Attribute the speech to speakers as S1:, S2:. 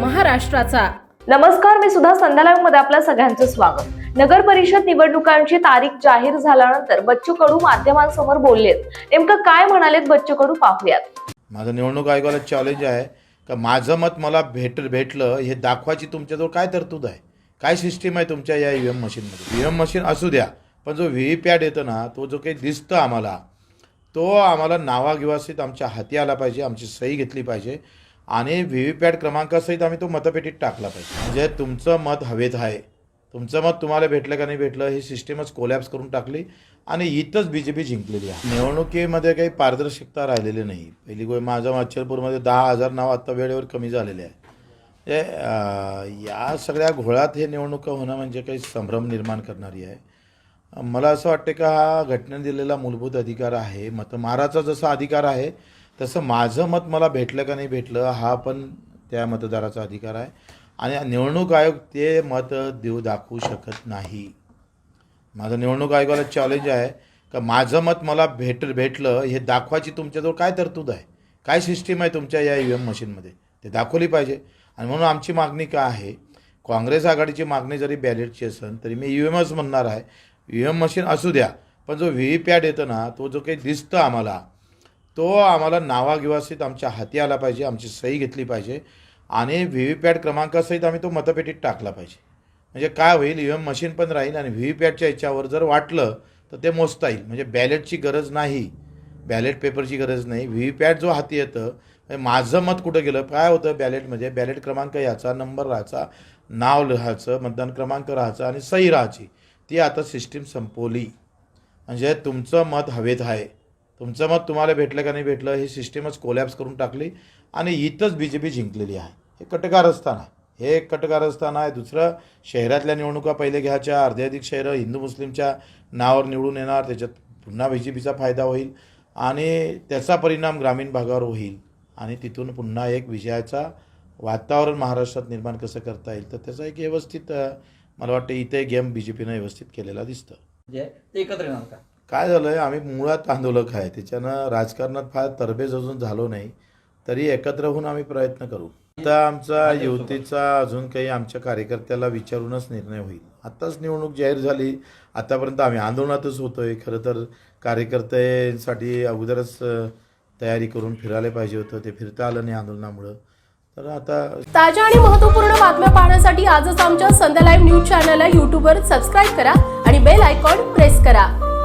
S1: महाराष्ट्राचा.
S2: नमस्कार मी सुद्धा संध्यालाईव्हमध्ये आपल्या सगळ्यांचं स्वागत. नगर परिषद निवडणुकांची तारीख जाहीर झाल्यानंतर बच्चू कडू माध्यमांसमोर बोललेत. नेमकं काय म्हणालेत बच्चू कडू पाहूयात.
S3: माझं निवडणूक आयोगाला चॅलेंज आहे का माझं मत मला भेट भेटलं हे दाखवायची तुमच्याजवळ काय तरतूद आहे? काय सिस्टीम आहे तुमच्या या ई व्ही एम मशीनमध्ये? ई व्ही एम मशीन असू द्या पण जो व्ही व्ही पॅड येतं ना तो जो काही दिसतं आम्हाला तो आम्हाला नावागिवासीत आमच्या हाती आला पाहिजे आमची सही घेतली पाहिजे. आणि व्ही व्ही पॅड क्रमांकासहित आम्ही तो मतपेटीत टाकला पाहिजे. म्हणजे तुमचं मत हवेत आहे. तुमचं मत तुम्हाला भेटलं का नाही भेटलं ही सिस्टीमच कोलॅप्स करून टाकली आणि इथंच बी जे पी जिंकलेली आहे. निवडणुकीमध्ये काही पारदर्शकता राहिलेली नाही. पहिली गोष्ट माझ्या मच्छरपूरमध्ये दहा हजार नाव आत्ता वेळेवर कमी झालेले आहे. म्हणजे, ते या सगळ्या घोळात हे निवडणुका होणं म्हणजे काही संभ्रम निर्माण करणारी आहे. मला असं वाटते का हा घटनेने दिलेला मूलभूत अधिकार आहे. मत माराचा जसा अधिकार आहे तसं माझं मत मला भेटलं का नाही भेटलं हा पण त्या मतदाराचा अधिकार आहे. आणि निवडणूक आयोग ते मत देऊ दाखवू शकत नाही. माझं निवडणूक आयोगाला चॅलेंज आहे का माझं मत मला भेट भेटलं हे दाखवायची तुमच्याजवळ काय तरतूद आहे? काय सिस्टीम आहे तुमच्या या ई व्ही एम मशीनमध्ये? ते दाखवली पाहिजे. आणि म्हणून आमची मागणी काय आहे? काँग्रेस आघाडीची मागणी जरी बॅलेटची असेल तरी मी ई व्ही एमच म्हणणार आहे. ई व्ही एम मशीन असू द्या पण जो व्ही व्ही पॅड येतं ना तो जो काही दिसतं आम्हाला तो आम्हाला नावागिवासीत आमच्या हाती आला पाहिजे आमची सही घेतली पाहिजे आणि व्ही व्ही पॅड क्रमांकासहित आम्ही तो मतपेटीत टाकला पाहिजे. म्हणजे काय होईल ई एम मशीन पण राहील आणि व्ही व्ही पॅडच्या याच्यावर जर वाटलं तर ते मोजता येईल. म्हणजे बॅलेटची गरज नाही. बॅलेट पेपरची गरज नाही. व्ही व्ही पॅड जो हाती येतं म्हणजे माझं मत कुठं गेलं? काय होतं बॅलेटमध्ये म्हणजे बॅलेट क्रमांक याचा नंबर राहायचा नाव लिहायचं मतदान क्रमांक राहायचा आणि सही राहायची. ती आता सिस्टीम संपवली. म्हणजे तुमचं मत हवेत आहे. तुमचं मत तुम्हाला भेटलं का नाही भेटलं ही सिस्टीमच कोलॅप्स करून टाकली आणि इथंच बी जे पी जिंकलेली आहे. हे कटकारस्थान आहे. हे एक कटकारस्थान आहे. दुसरं शहरातल्या निवडणुका पहिले घ्यायच्या अर्धे अधिक शहरं हिंदू मुस्लिमच्या नावावर निवडून येणार त्याच्यात पुन्हा बी जे पीचा फायदा होईल आणि त्याचा परिणाम ग्रामीण भागावर होईल. आणि तिथून पुन्हा एक विजयाचा वातावरण महाराष्ट्रात निर्माण कसं करता येईल तर त्याचा एक व्यवस्थित मला वाटतं इथे गेम बी जे पीनं व्यवस्थित केलेला दिसतं.
S4: ते एकत्र येणार का?
S3: काय झालं आहे आम्ही मुळात आंदोलक आहे. त्याच्यानं राजकारणात फार तरबेज अजून झालो नाही. तरी एकत्र होऊन आम्ही प्रयत्न करू. आता आमचा युवतीचा अजून काही आमच्या कार्यकर्त्याला विचारूनच निर्णय होईल. आत्ताच निवडणूक जाहीर झाली. आतापर्यंत आम्ही आंदोलनातच होतोय. खरं तर कार्यकर्त्यांसाठी अगोदरच तयारी करून फिरायला पाहिजे होतं. ते फिरता आलं नाही आंदोलनामुळं. तर आता
S1: ताज्या आणि महत्त्वपूर्ण बातम्या पाहण्यासाठी आजच आमच्या संध्या लाईव्ह न्यूज चॅनलला यूट्यूबवर सबस्क्राईब करा आणि बेल आयकॉन प्रेस करा.